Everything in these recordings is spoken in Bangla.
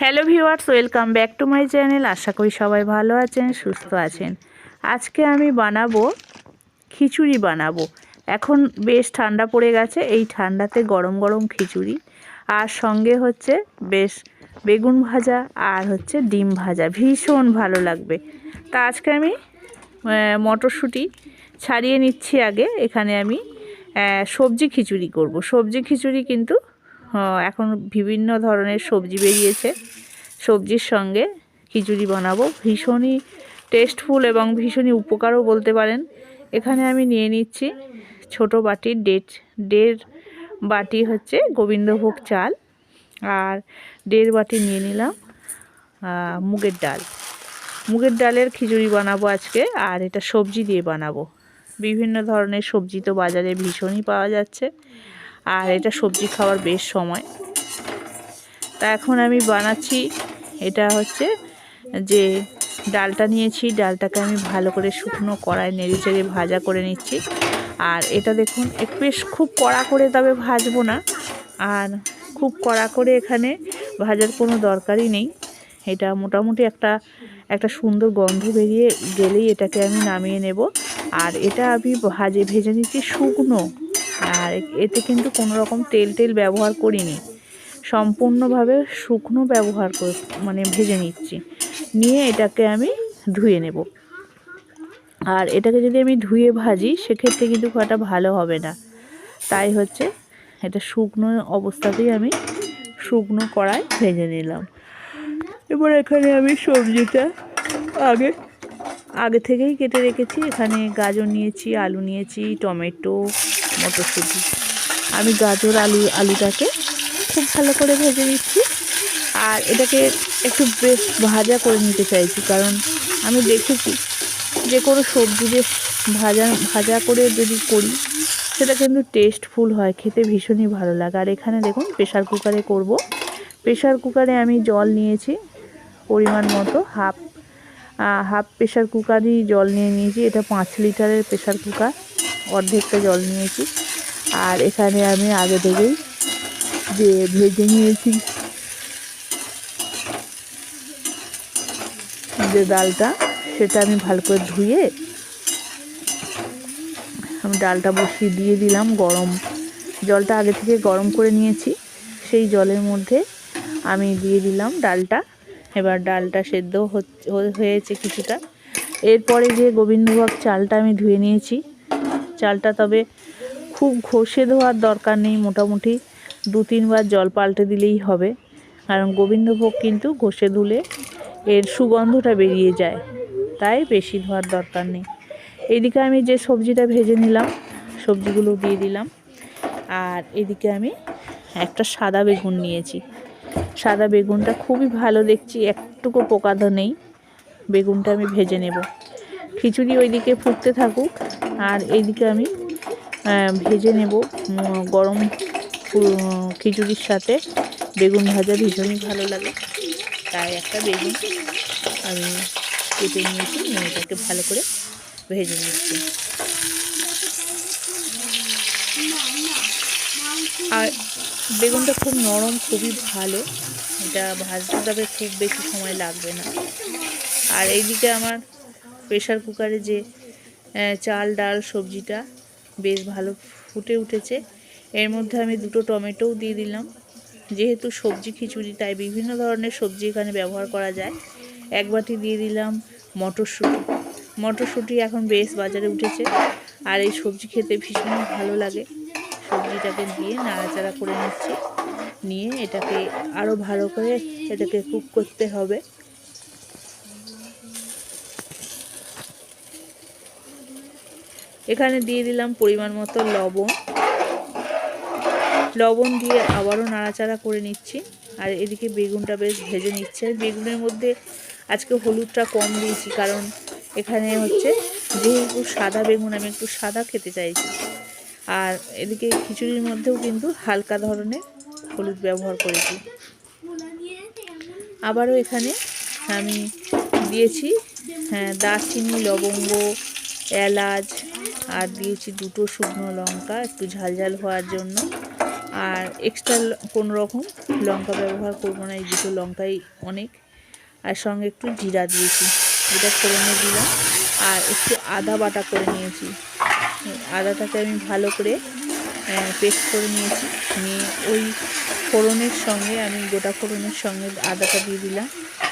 Hello viewers, welcome back to my channel. আশা করি সবাই ভালো আছেন, সুস্থ আছেন। আজকে আমি বানাবো, খিচুড়ি বানাবো। এখন বেশ ঠান্ডা পড়ে গেছে, এই ঠান্ডাতে গরম গরম খিচুড়ি। আর সঙ্গে হচ্ছে বেশ বেগুন ভাজা আর হচ্ছে ডিম ভাজা। ভীষণ ভালো লাগবে। তা আজকে আমি মটরশুঁটি ছাড়িয়ে নিচ্ছি আগে। এখানে আমি সবজি খিচুড়ি করব। সবজি খিচুড়ি কিন্তু এখন বিভিন্ন ধরনের সবজি বেরিয়েছে। সবজির সঙ্গে খিচুড়ি বানাবো। ভীষণই টেস্টফুল এবং ভীষণই উপকারও বলতে পারেন। এখানে আমি নিয়ে নিচ্ছি ছোট বাটির দেড় দেড় বাটি হচ্ছে গোবিন্দভোগ চাল আর দেড় বাটি নিয়ে নিলাম মুগের ডাল। মুগের ডালের খিচুড়ি বানাবো আজকে আর এটা সবজি দিয়ে বানাবো। বিভিন্ন ধরনের সবজি তো বাজারে ভীষণই পাওয়া যাচ্ছে। আর এটা সবজি খাওয়ার বেশ সময়। তা এখন আমি বানাচ্ছি, এটা হচ্ছে যে ডালটা নিয়েছি, ডালটাকে আমি ভালো করে শুকনো কড়াই নেড়ে চেড়ে ভাজা করে নিচ্ছি। আর এটা দেখুন একটু বেশ খুব কড়া করে তবে ভাজবো না। আর খুব কড়া করে এখানে ভাজার কোনো দরকারই নেই। এটা মোটামুটি একটা একটা সুন্দর গন্ধ বেরিয়ে গেলেই এটাকে আমি নামিয়ে নেব। আর এটা আমি ভাজে, ভেজে নিচ্ছি শুকনো। আর এতে কিন্তু কোনো রকম তেল টেল ব্যবহার করিনি। সম্পূর্ণভাবে শুকনো ব্যবহার করে মানে ভেজে নিচ্ছি। নিয়ে এটাকে আমি ধুয়ে নেব। আর এটাকে যদি আমি ধুয়ে ভাজি, সেক্ষেত্রে কিন্তু খাওয়াটা ভালো হবে না। তাই হচ্ছে এটা শুকনো অবস্থাতেই আমি শুকনো কড়াই ভেজে নিলাম। এবার এখানে আমি সবজিটা আগে আগে থেকেই কেটে রেখেছি। এখানে গাজর নিয়েছি, আলু নিয়েছি, টমেটো মটরশুঁটি আমি গাজর, আলু, আলুটাকে খুব ভালো করে ভেজে নিচ্ছি। আর এটাকে একটু বেশ ভাজা করে নিতে চাইছি, কারণ আমি দেখেছি যে কোনো সবজি বেশ ভাজা ভাজা করে যদি করি, সেটা কিন্তু টেস্টফুল হয়, খেতে ভীষণই ভালো লাগে। আর এখানে দেখুন প্রেশার কুকারে করব। প্রেশার কুকারে আমি জল নিয়েছি পরিমাণ মতো হাফ হাফ প্রেশার কুকারই জল নিয়ে নিয়েছি। এটা পাঁচ লিটারের প্রেশার কুকার অর্ধেকটা জল নিয়েছি। আর এখানে আমি আগে থেকেই যে ভেজে নিয়েছি যে ডালটা, সেটা আমি ভালো করে ধুয়ে আমি ডালটা বসিয়ে দিয়ে দিলাম গরম। জলটা আগে থেকে গরম করে নিয়েছি। সেই জলের মধ্যে আমি দিয়ে দিলাম ডালটা। এবার ডালটা সেদ্ধ হয়েছে কিছুটা। এরপরে যে গোবিন্দভোগ চালটা আমি ধুয়ে নিয়েছি চালটা, তবে খুব ঘষে ধোয়ার দরকার নেই মোটামুটি। দু তিনবার জল পাল্টে দিলেই হবে। কারণ গোবিন্দভোগ কিন্তু ঘষে ধুলে এর সুগন্ধটা বেরিয়ে যায়। তাই বেশি ধোয়ার দরকার নেই। এদিকে আমি যে সবজিটা ভেজে নিলাম, সবজিগুলো দিয়ে দিলাম। আর এদিকে আমি একটা সাদা বেগুন নিয়েছি। সাদা বেগুনটা খুবই ভালো দেখছি, একটুকু পোকাধা নেই। বেগুনটা আমি ভেজে নেব। খিচুড়ি ওইদিকে ফুটতে থাকুক। আর এইদিকে আমি ভেজে নেব গরম খিচুড়ির সাথে। বেগুন ভাজা ভীষণই ভালো লাগে। তাই একটা বেগুন আমি কেটে নিয়েছি, নিয়ে এটাকে ভালো করে ভেজে নিচ্ছি। আর বেগুনটা খুব নরম, খুবই ভালো। এটা ভাজতে তবে খুব বেশি সময় লাগবে না। আর এইদিকে আমার প্রেশার কুকারে যে চাল, ডাল, সবজিটা বেশ ভালো ফুটে উঠেছে। এর মধ্যে আমি দুটো টমেটোও দিয়ে দিলাম। যেহেতু সবজি খিচুড়ি, তাই বিভিন্ন ধরনের সবজি এখানে ব্যবহার করা যায়। এক বাটি দিয়ে দিলাম মটরশুঁটি। মটরশুঁটি এখন বেশ বাজারে উঠেছে আর এই সবজি খেতে ভীষণ ভালো লাগে। সবজিটাকে দিয়ে নাড়াচাড়া করে নিচ্ছি। নিয়ে এটাকে আরও ভালো করে এটাকে কুক করতে হবে। এখানে দিয়ে দিলাম পরিমাণ মতো লবণ। লবণ দিয়ে আবারও নাড়াচাড়া করে নিচ্ছি। আর এদিকে বেগুনটা বেশ ভেজে নিচ্ছে। বেগুনের মধ্যে আজকে হলুদটা কম দিয়েছি কারণ এখানে হচ্ছে যেহেতু সাদা বেগুন, আমি একটু সাদা খেতে চাইছি। আর এদিকে খিচুড়ির মধ্যেও কিন্তু হালকা ধরনের হলুদ ব্যবহার করেছি। আবারও এখানে আমি দিয়েছি হ্যাঁ দারচিনি, লবঙ্গ, এলাচ আর দিয়েছি দুটো শুকনো লঙ্কা, একটু ঝাল ঝাল হওয়ার জন্য। আর এক্সট্রা কোনো রকম লঙ্কা ব্যবহার করব না, এই দুটো লঙ্কাই অনেক। আর সঙ্গে একটু জিরা দিয়েছি এটা ফোড়নে দিলাম। আর একটু আদা বাটা করে নিয়েছি। আদাটাকে আমি ভালো করে পেস্ট করে নিয়েছি। নিয়ে ওই ফোড়নের সঙ্গে আমি গোটা ফোড়নের সঙ্গে আদাটা দিয়ে দিলাম।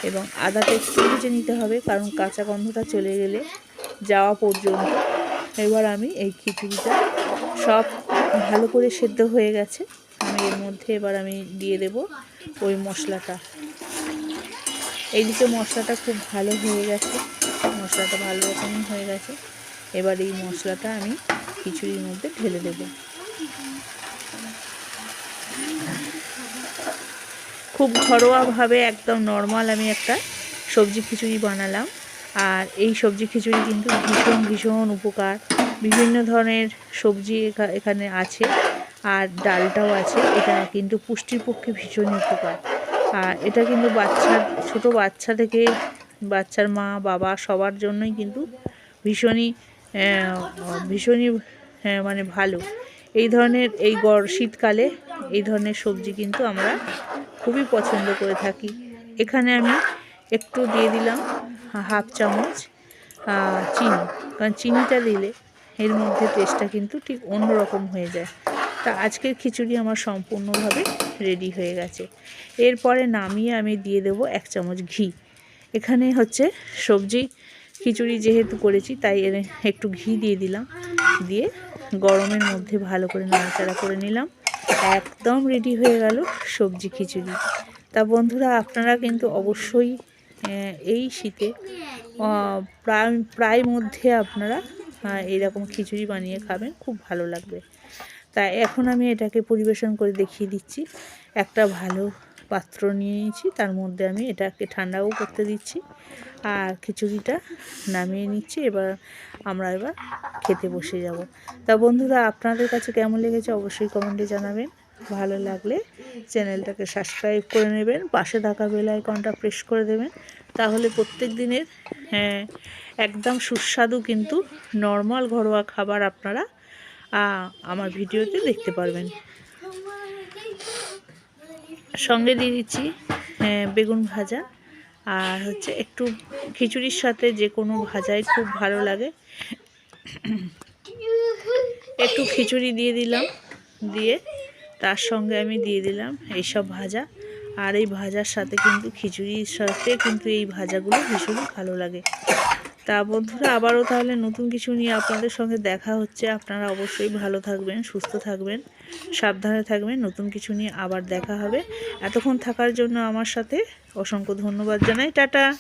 এবং আদাটা একটু ভেজে নিতে হবে, কারণ কাঁচা গন্ধটা চলে গেলে যাওয়া পর্যন্ত এবার আমি এই খিচুড়িটা সব ভালো করে সেদ্ধ হয়ে গেছে। আমি এর মধ্যে এবার আমি দিয়ে দেব ওই মশলাটা। এইদিকে মশলাটা খুব ভালো হয়ে গেছে। মশলাটা ভালো রকমই হয়ে গেছে। এবার এই মশলাটা আমি খিচুড়ির মধ্যে ঢেলে দেব। খুব ঘরোয়াভাবে একদম নর্মাল আমি একটা সবজি খিচুড়ি বানালাম। আর এই সবজি খিচুড়ি কিন্তু ভীষণ ভীষণ উপকার। বিভিন্ন ধরনের সবজি এখা- এখানে আছে আর ডালটাও আছে। এটা কিন্তু পুষ্টির পক্ষে ভীষণই উপকার। আর এটা কিন্তু বাচ্চার ছোট বাচ্চা থেকে বাচ্চার মা, বাবা সবার জন্যই কিন্তু ভীষণই ভীষণই মানে ভালো। এই ধরনের, এই গড়, শীতকালে এই ধরনের সবজি কিন্তু আমরা খুবই পছন্দ করে থাকি। এখানে আমি একটু দিয়ে দিলাম হাফ চামচ চিনি। কারণ চিনিটা দিলে এর মধ্যে টেস্টটা কিন্তু ঠিক অন্যরকম হয়ে যায়। তা আজকের খিচুড়ি আমার সম্পূর্ণভাবে রেডি হয়ে গেছে। এরপরে নামিয়ে আমি দিয়ে দেবো এক চামচ ঘি। এখানে হচ্ছে সবজি খিচুড়ি যেহেতু করেছি, তাই এর একটু ঘি দিয়ে দিলাম। দিয়ে গরমের মধ্যে ভালো করে নাড়াচাড়া করে নিলাম। একদম রেডি হয়ে গেল সবজি খিচুড়ি। তা বন্ধুরা, আপনারা কিন্তু অবশ্যই এই শীতে প্রায় প্রায় মধ্যে আপনারা আহ, এইরকম খিচুড়ি বানিয়ে খাবেন খুব ভালো লাগবে। তা এখন আমি এটাকে পরিবেশন করে দেখিয়ে দিচ্ছি। একটা ভালো পাত্র নিয়ে নিয়েছি তার মধ্যে আমি এটাকে ঠান্ডাও করতে দিচ্ছি আর খিচুড়িটা নামিয়ে নিচ্ছি। এবার আমরা এবার খেতে বসে যাব। তা বন্ধুরা আপনাদের কাছে কেমন লেগেছে অবশ্যই কমেন্টে জানাবেন। ভালো লাগলে চ্যানেলটাকে সাবস্ক্রাইব করে নেবেন পাশে থাকা বেল আইকনটা প্রেস করে দেবেন তাহলে প্রত্যেক দিনের হ্যাঁ একদম সুস্বাদু কিন্তু নর্মাল ঘরোয়া খাবার আপনারা আমার ভিডিওতে দেখতে পারবেন। সঙ্গে দিয়ে দিচ্ছি আহ, বেগুন ভাজা আর হচ্ছে একটু খিচুড়ির সাথে যে কোনো ভাজাই খুব ভালো লাগে। একটু খিচুড়ি দিয়ে দিলাম দিয়ে তার সঙ্গে আমি দিয়ে দিলাম এইসব ভাজা। আর এই ভাজার সাথে কিন্তু খিচুড়ির সাথে কিন্তু এই ভাজাগুলো ভীষণই ভালো লাগে। তা বন্ধুরা, আবারও তাহলে নতুন কিছু নিয়ে আপনাদের সঙ্গে দেখা হচ্ছে। আপনারা অবশ্যই ভালো থাকবেন, সুস্থ থাকবেন, সাবধানে থাকবেন। নতুন কিছু নিয়ে আবার দেখা হবে। এতক্ষণ থাকার জন্য আমার সাথে অসংখ্য ধন্যবাদ জানাই। টাটা!